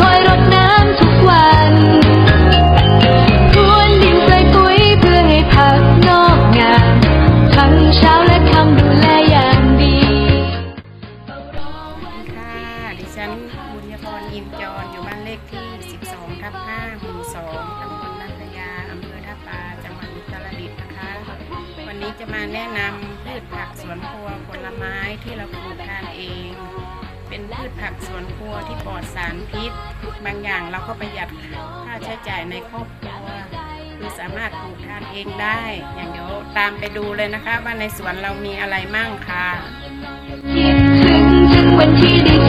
คอยรดน้ำทุกวันพรวนดินใส่ปุ๋ยเพื่อให้ผักงอกงามทั้งเช้าและค่ำดูแลอย่างดีค่ะ ดิฉันบุญยพรอินจรอยู่บ้านเลขที่ นี้จะมาแนะนำพืชผักสวนครัวผลไม้ที่เราปลูกทานเอง เป็นพืชผักสวนครัวที่ปลอดสารพิษ บางอย่างเราก็ประหยัดค่าใช้จ่ายในครอบครัวคือสามารถปลูกทานเองได้ อย่างเดี๋ยวตามไปดูเลยนะคะ ว่าในสวนเรามีอะไรมั่งค่ะคิดถึงถึงวันที่ได้